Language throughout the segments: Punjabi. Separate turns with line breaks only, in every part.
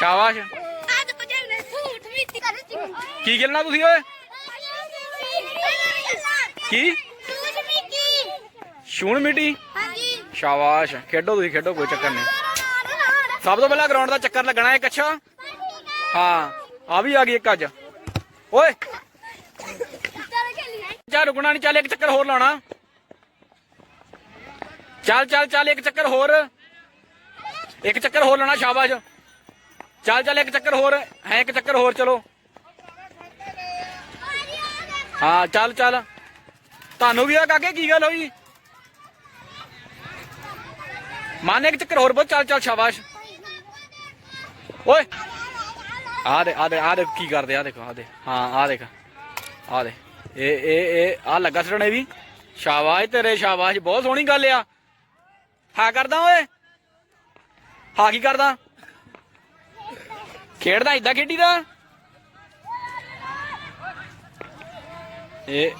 ਸ਼ਾਬਾਸ਼। ਕੀ ਖੇਲਣਾ ਤੁਸੀਂ ਓਏ? ਕੀ? ਝੂਠ ਮਿੱਟੀ?
ਹਾਂਜੀ
ਸ਼ਾਬਾਸ਼। ਖੇਡੋ ਤੁਸੀਂ, ਖੇਡੋ, ਕੋਈ ਚੱਕਰ ਨਹੀਂ। ਸਭ ਤੋਂ ਪਹਿਲਾਂ ਗਰਾਊਂਡ ਦਾ ਚੱਕਰ ਲੱਗਣਾ ਇੱਕ, ਅੱਛਾ? ਹਾਂ, ਆ ਵੀ ਆ ਗਈ ਇੱਕ ਅੱਜ। ਓਏ! ਚੱਲ, ਰੁਕਣਾ ਨਹੀਂ, ਚੱਲ ਇੱਕ ਚੱਕਰ ਹੋਰ ਲਾਉਣਾ। ਚੱਲ ਚੱਲ ਚੱਲ, ਇੱਕ ਚੱਕਰ ਹੋਰ। ਇੱਕ ਚੱਕਰ ਹੋਰ ਲਾਉਣਾ, ਸ਼ਾਬਾਸ਼। ਚੱਲ ਚੱਲ ਇੱਕ ਚੱਕਰ ਹੋਰ, ਹੈ ਇੱਕ ਚੱਕਰ ਹੋਰ ਚਲੋ। ਹਾਂ, ਚੱਲ ਚੱਲ। ਤੁਹਾਨੂੰ ਵੀ ਆ ਕਾਕੇ, ਕੀ ਗੱਲ ਹੋਈ? ਮਾਨੇ ਇੱਕ ਚੱਕਰ ਹੋਰ ਬਹੁਤ ਚੱਲ ਚੱਲ ਸ਼ਾਬਾਸ਼। ਓਏ, ਆ ਦੇ ਆ ਦੇ ਆ ਦੇ, ਕੀ ਕਰਦੇ, ਆ ਦੇਖੋ, ਆ ਦੇ। ਹਾਂ, ਆ ਦੇਖ, ਆ ਦੇ। ਇਹ ਇਹ ਇਹ, ਆ ਲੱਗਾ ਸੜਨੇ ਵੀ ਸ਼ਾਬਾਸ਼ ਤੇਰੇ, ਸ਼ਾਬਾਸ਼, ਬਹੁਤ ਸੋਹਣੀ ਗੱਲ ਆ। ਹਾਂ ਕਰਦਾ ਓਏ। ਹਾਂ ਕੀ ਕਰਦਾ? ਖੇਡਦਾ ਇਦਾਂ ਖੇਡੀਦਾ? ਇਹ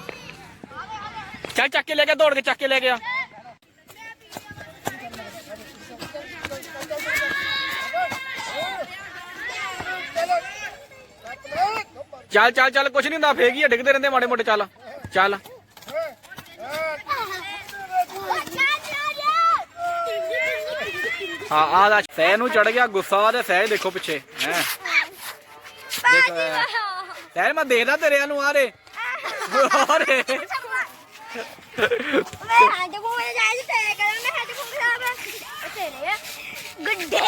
ਚੱਲ ਚੱਕ ਕੇ ਲੈ ਕੇ ਦੌੜ ਕੇ ਚੱਕ ਕੇ ਲੈ ਗਿਆ। ਚੱਲ ਚੱਲ ਚੱਲ ਕੁਛ ਨਹੀਂ ਹੁੰਦਾ ਫੇਕ ਹੀ ਆ, ਡਿੱਗਦੇ ਰਹਿੰਦੇ ਮਾੜੇ ਮੋਟੇ ਚੱਲ ਚੱਲ। ਹਾਂ ਆ ਦਾ ਸਹਿ ਨੂੰ ਚੜ ਗਿਆ ਗੁੱਸਾ ਤੇ ਸਹਿ ਦੇਖੋ ਪਿੱਛੇ। ਹੈ। ਦੇਖੋ ਸਹਿ ਮੈਂ ਦੇਖਦਾ ਤੇਰੇ ਨੂੰ ਆ ਰੇ। ਆ ਰੇ।
ਮੈਂ ਹਾਂ ਜੇ ਕੋਈ ਜਾਇਜ਼ ਤੇ ਕਰਾਂ ਮੈਂ ਹਾਂ ਜੇ ਕੋਈ ਸਾਬ ਤੇਰੇ ਗੁੱਡੇ।